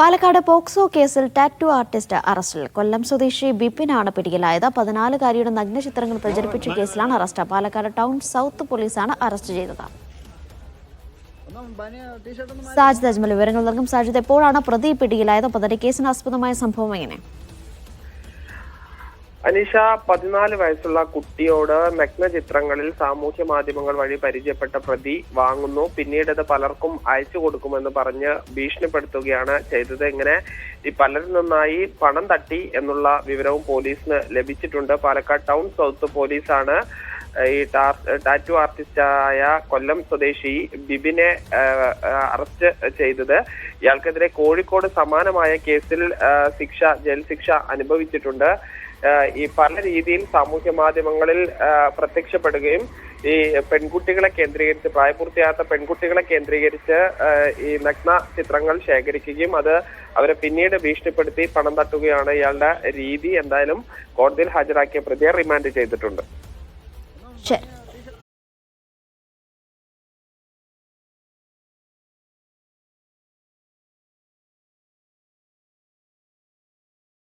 Palakkad POCSO കേസിൽ tattoo artist അറസ്റ്റിൽ. കൊല്ലം സ്വദേശി ബിപിനാണ് പിടിയിലായത്. പതിനാലുകാരിയുടെ നഗ്നചിത്രങ്ങൾ പ്രചരിപ്പിച്ച കേസിലാണ് അറസ്റ്റ്. പാലക്കാട് ടൗൺ സൗത്ത് പോലീസാണ് അറസ്റ്റ് ചെയ്തത്. സാജിദ് അജ്മൽ വിവരങ്ങൾ നൽകും. സാജിദ് എപ്പോഴാണ് പ്രതി പിടിയിലായത്? പതിന്റെ കേസിന് ആസ്പദമായ സംഭവം എങ്ങനെ? അനീഷ പതിനാല് വയസ്സുള്ള കുട്ടിയോട് നഗ്ന ചിത്രങ്ങളിൽ സാമൂഹ്യ മാധ്യമങ്ങൾ വഴി പരിചയപ്പെട്ട പ്രതി വാങ്ങുന്നു. പിന്നീട് അത് പലർക്കും അയച്ചു കൊടുക്കുമെന്ന് പറഞ്ഞ് ഭീഷണിപ്പെടുത്തുകയാണ് ചെയ്തത്. ഇങ്ങനെ ഈ പലരിൽ നിന്നായി പണം തട്ടി എന്നുള്ള വിവരവും പോലീസിന് ലഭിച്ചിട്ടുണ്ട്. പാലക്കാട് ടൗൺ സൗത്ത് പോലീസാണ് ഈ ടാറ്റു ആർട്ടിസ്റ്റായ കൊല്ലം സ്വദേശി ബിബിനെ അറസ്റ്റ് ചെയ്തത്. ഇയാൾക്കെതിരെ കോഴിക്കോട് സമാനമായ കേസിൽ ശിക്ഷ ജയിൽ ശിക്ഷ അനുഭവിച്ചിട്ടുണ്ട്. ഈ പല രീതിയിൽ സാമൂഹ്യ മാധ്യമങ്ങളിൽ പ്രത്യക്ഷപ്പെടുകയും ഈ പെൺകുട്ടികളെ കേന്ദ്രീകരിച്ച് പ്രായപൂർത്തിയാകാത്ത പെൺകുട്ടികളെ കേന്ദ്രീകരിച്ച് ഈ നഗ്ന ചിത്രങ്ങൾ ശേഖരിക്കുകയും അത് അവരെ പിന്നീട് ഭീഷണിപ്പെടുത്തി പണം തട്ടുകയാണ് ഇയാളുടെ രീതി. എന്തായാലും കോടതിയിൽ ഹാജരാക്കിയ പ്രതിയെ റിമാൻഡ് ചെയ്തിട്ടുണ്ട്. ശരി.